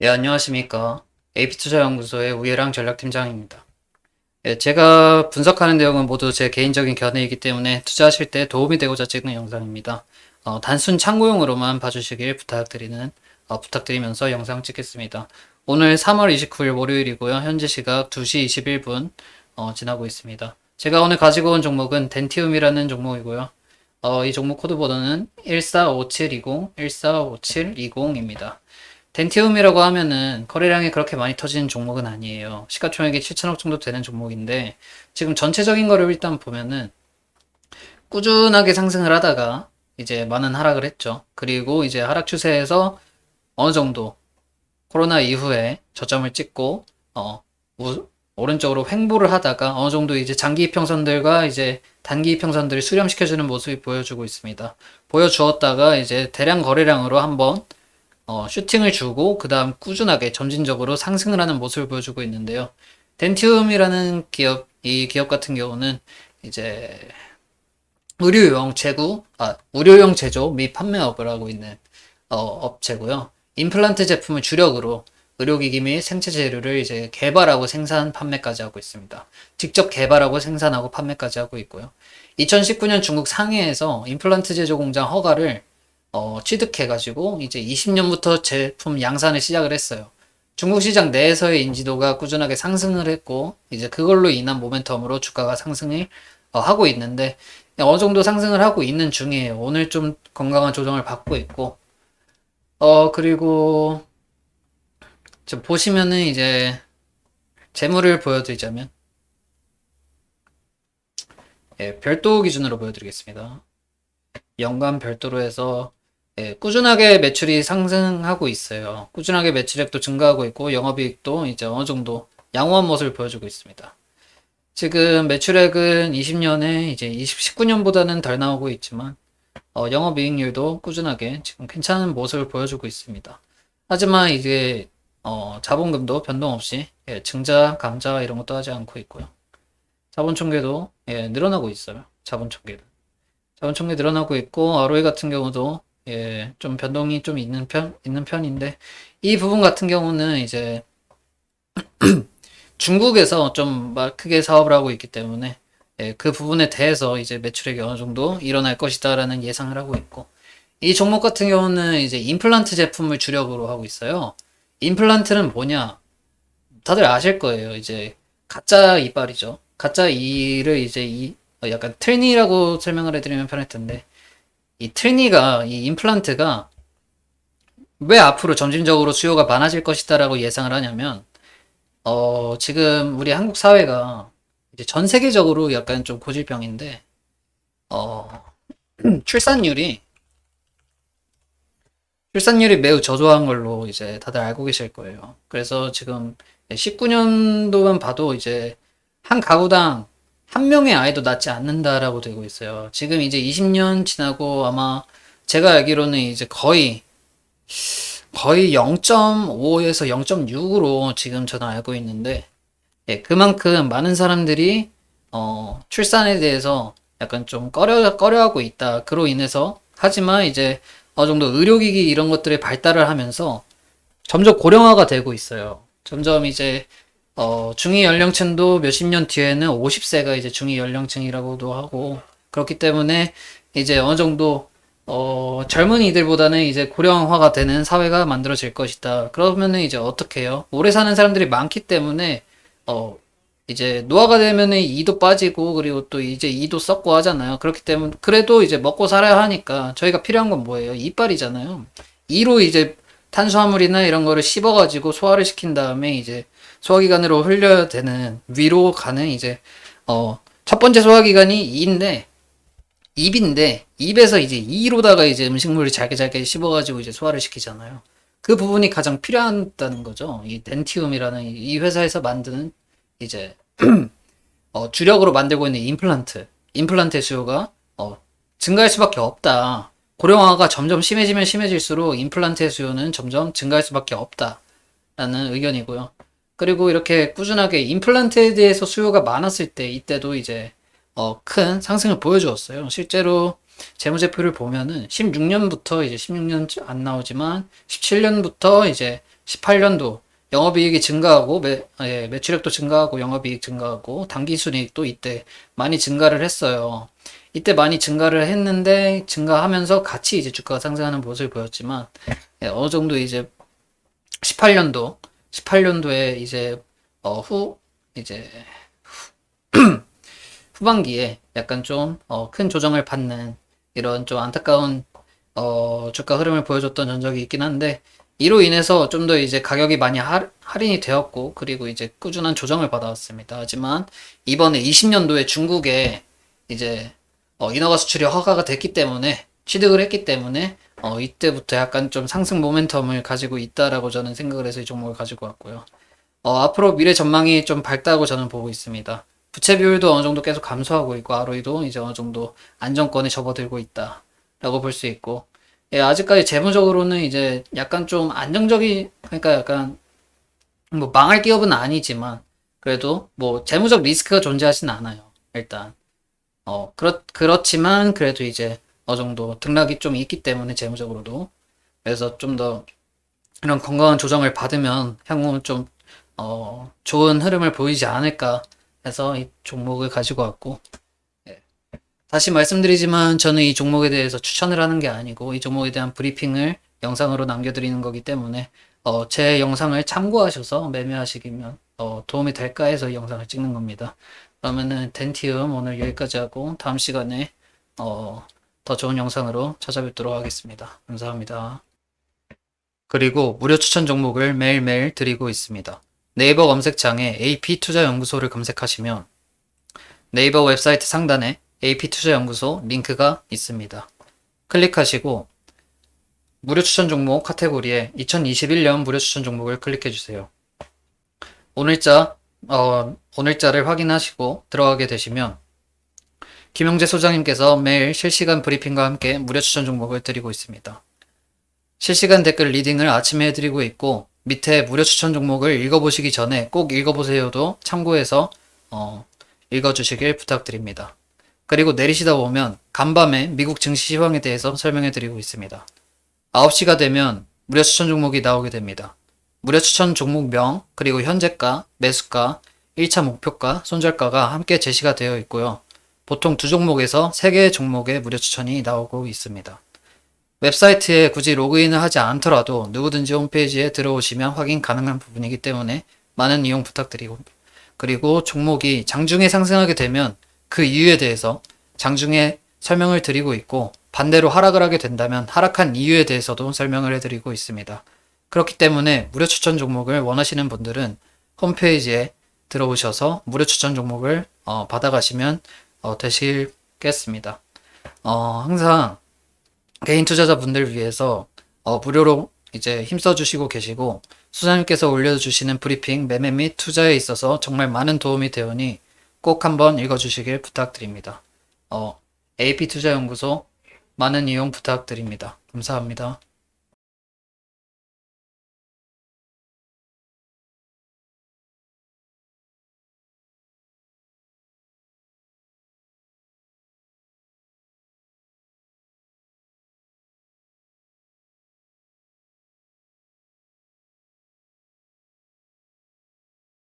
예, 안녕하십니까. AP투자연구소의 우예랑 전략팀장입니다. 예, 제가 분석하는 내용은 모두 제 개인적인 견해이기 때문에 투자하실 때 도움이 되고자 찍는 영상입니다. 어, 단순 참고용으로만 봐주시길 부탁드리는, 어, 부탁드리면서 영상 찍겠습니다. 오늘 3월 29일 월요일이고요. 현재 시각 2시 21분, 어, 지나고 있습니다. 제가 오늘 가지고 온 종목은 덴티움이라는 종목이고요. 어, 이 종목 코드 번호는 145720, 145720입니다. 덴티움이라고 하면은 거래량이 그렇게 많이 터지는 종목은 아니에요. 시가총액이 7천억 정도 되는 종목인데 지금 전체적인 거를 일단 보면은 꾸준하게 상승을 하다가 이제 많은 하락을 했죠. 그리고 이제 하락 추세에서 어느 정도 코로나 이후에 저점을 찍고 어 우- 오른쪽으로 횡보를 하다가 어느 정도 이제 장기 이평선들과 이제 단기 이평선들이 수렴시켜주는 모습이 보여주고 있습니다. 보여주었다가 이제 대량 거래량으로 한번 어, 슈팅을 주고 그 다음 꾸준하게 점진적으로 상승을 하는 모습을 보여주고 있는데요. 덴티움이라는 기업, 이 기업 같은 경우는 이제 의료용 제구, 아, 의료용 제조 및 판매업을 하고 있는 어, 업체고요. 임플란트 제품을 주력으로 의료기기 및 생체 재료를 이제 개발하고 생산, 판매까지 하고 있습니다. 직접 개발하고 생산하고 판매까지 하고 있고요. 2019년 중국 상해에서 임플란트 제조 공장 허가를 어, 취득해가지고 이제 20년부터 제품 양산을 시작을 했어요. 중국 시장 내에서의 인지도가 꾸준하게 상승을 했고 이제 그걸로 인한 모멘텀으로 주가가 상승을 어, 하고 있는데 어느 정도 상승을 하고 있는 중이에요. 오늘 좀 건강한 조정을 받고 있고 어 그리고 지금 보시면은 이제 재물을 보여드리자면 예, 별도 기준으로 보여드리겠습니다. 연간 별도로 해서 예, 꾸준하게 매출이 상승하고 있어요. 꾸준하게 매출액도 증가하고 있고 영업이익도 이제 어느 정도 양호한 모습을 보여주고 있습니다. 지금 매출액은 20년에 이제 20, 19년보다는 덜 나오고 있지만 어, 영업이익률도 꾸준하게 지금 괜찮은 모습을 보여주고 있습니다. 하지만 이제 어, 자본금도 변동 없이 예, 증자, 감자 이런 것도 하지 않고 있고요. 자본 총계도 예, 늘어나고 있어요. 자본 총계는. 자본 총계 늘어나고 있고 ROE 같은 경우도 예, 좀 변동이 좀 있는 편 있는 편인데 이 부분 같은 경우는 이제 중국에서 좀막 크게 사업을 하고 있기 때문에 예, 그 부분에 대해서 이제 매출액이 어느 정도 일어날 것이다라는 예상을 하고 있고 이 종목 같은 경우는 이제 임플란트 제품을 주력으로 하고 있어요. 임플란트는 뭐냐? 다들 아실 거예요. 이제 가짜 이빨이죠. 가짜 이를 이제 이 어, 약간 트리니라고 설명을 해드리면 편할 텐데 이 트리니가 이 임플란트가 왜 앞으로 점진적으로 수요가 많아질 것이다라고 예상을 하냐면 어 지금 우리 한국 사회가 이제 전 세계적으로 약간 좀 고질병인데 어 출산율이 출산율이 매우 저조한 걸로 이제 다들 알고 계실 거예요. 그래서 지금 19년도만 봐도 이제 한 가구당 한 명의 아이도 낳지 않는다라고 되고 있어요. 지금 이제 20년 지나고 아마 제가 알기로는 이제 거의 거의 0.5에서 0.6으로 지금 저는 알고 있는데 예, 그만큼 많은 사람들이 어, 출산에 대해서 약간 좀 꺼려 꺼려하고 있다. 그로 인해서 하지만 이제 어느 정도 의료기기 이런 것들이 발달을 하면서 점점 고령화가 되고 있어요. 점점 이제 어, 중위 연령층도 몇십 년 뒤에는 50세가 이제 중위 연령층이라고도 하고 그렇기 때문에 이제 어느 정도 어, 젊은이들보다는 이제 고령화가 되는 사회가 만들어질 것이다. 그러면은 이제 어떻게 해요? 오래 사는 사람들이 많기 때문에 어, 이제 노화가 되면은 이도 빠지고 그리고 또 이제 이도 썩고 하잖아요. 그렇기 때문에 그래도 이제 먹고 살아야 하니까 저희가 필요한 건 뭐예요? 이빨이잖아요. 이로 이제 탄수화물이나 이런 거를 씹어가지고 소화를 시킨 다음에 이제 소화기관으로 흘려야 되는 위로 가는 이제 어 첫 번째 소화기관이 이인데 입인데 입에서 이제 이로다가 이제 음식물을 잘게 잘게 씹어가지고 이제 소화를 시키잖아요. 그 부분이 가장 필요하다는 거죠. 이 덴티움이라는 이 회사에서 만드는 이제 어, 주력으로 만들고 있는 임플란트, 임플란트의 수요가 어, 증가할 수밖에 없다. 고령화가 점점 심해지면 심해질수록 임플란트의 수요는 점점 증가할 수밖에 없다라는 의견이고요. 그리고 이렇게 꾸준하게 임플란트에 대해서 수요가 많았을 때 이때도 이제 어, 큰 상승을 보여주었어요. 실제로 재무제표를 보면은 16년부터 이제 16년 안 나오지만 17년부터 이제 18년도 영업이익이 증가하고 매, 예, 매출액도 증가하고 영업이익 증가하고 당기순이익도 이때 많이 증가를 했어요. 이때 많이 증가를 했는데 증가하면서 같이 이제 주가가 상승하는 모습을 보였지만 예, 어느 정도 이제 18년도 18년도에 이제 어, 후 이제 후반기에 약간 좀 어, 큰 조정을 받는 이런 좀 안타까운 어, 주가 흐름을 보여줬던 전적이 있긴 한데 이로 인해서 좀 더 이제 가격이 많이 할, 할인이 되었고 그리고 이제 꾸준한 조정을 받아왔습니다. 하지만 이번에 20년도에 중국에 이제 어, 인허가 수출이 허가가 됐기 때문에 취득을 했기 때문에 어, 이때부터 약간 좀 상승 모멘텀을 가지고 있다라고 저는 생각을 해서 이 종목을 가지고 왔고요. 어, 앞으로 미래 전망이 좀 밝다고 저는 보고 있습니다. 부채 비율도 어느 정도 계속 감소하고 있고 ROE도 이제 어느 정도 안정권에 접어들고 있다라고 볼 수 있고 예, 아직까지 재무적으로는 이제 약간 좀 안정적인 그러니까 약간 뭐 망할 기업은 아니지만 그래도 뭐 재무적 리스크가 존재하진 않아요. 일단 어 그렇 그렇지만 그래도 이제 어느 정도 등락이 좀 있기 때문에 재무적으로도 그래서 좀 더 이런 건강한 조정을 받으면 향후 좀 어, 좋은 흐름을 보이지 않을까 해서 이 종목을 가지고 왔고 예. 다시 말씀드리지만 저는 이 종목에 대해서 추천을 하는 게 아니고 이 종목에 대한 브리핑을 영상으로 남겨드리는 거기 때문에 어, 제 영상을 참고하셔서 매매하시기면 어, 도움이 될까 해서 이 영상을 찍는 겁니다. 그러면은 덴티움 오늘 여기까지 하고 다음 시간에 어, 더 좋은 영상으로 찾아뵙도록 하겠습니다. 감사합니다. 그리고 무료 추천 종목을 매일매일 드리고 있습니다. 네이버 검색창에 AP투자연구소를 검색하시면 네이버 웹사이트 상단에 AP투자연구소 링크가 있습니다. 클릭하시고 무료 추천 종목 카테고리에 2021년 무료 추천 종목을 클릭해 주세요. 오늘자 어, 오늘자를 확인하시고 들어가게 되시면 김용재 소장님께서 매일 실시간 브리핑과 함께 무료 추천 종목을 드리고 있습니다. 실시간 댓글 리딩을 아침에 해드리고 있고 밑에 무료 추천 종목을 읽어보시기 전에 꼭 읽어보세요도 참고해서 어, 읽어주시길 부탁드립니다. 그리고 내리시다 보면 간밤에 미국 증시 시황에 대해서 설명해 드리고 있습니다. 9시가 되면 무료 추천 종목이 나오게 됩니다. 무료 추천 종목명, 그리고 현재가, 매수가, 1차 목표가, 손절가가 함께 제시가 되어 있고요. 보통 두 종목에서 3개의 종목의 무료 추천이 나오고 있습니다. 웹사이트에 굳이 로그인을 하지 않더라도 누구든지 홈페이지에 들어오시면 확인 가능한 부분이기 때문에 많은 이용 부탁드리고 그리고 종목이 장중에 상승하게 되면 그 이유에 대해서 장중에 설명을 드리고 있고 반대로 하락을 하게 된다면 하락한 이유에 대해서도 설명을 해드리고 있습니다. 그렇기 때문에 무료 추천 종목을 원하시는 분들은 홈페이지에 들어오셔서 무료 추천 종목을 어, 받아가시면 어, 되시겠습니다. 어, 항상 개인 투자자분들 위해서 어, 무료로 이제 힘써 주시고 계시고 수사님께서 올려주시는 브리핑 매매 및 투자에 있어서 정말 많은 도움이 되오니 꼭 한번 읽어주시길 부탁드립니다. 어, AP투자연구소 많은 이용 부탁드립니다. 감사합니다.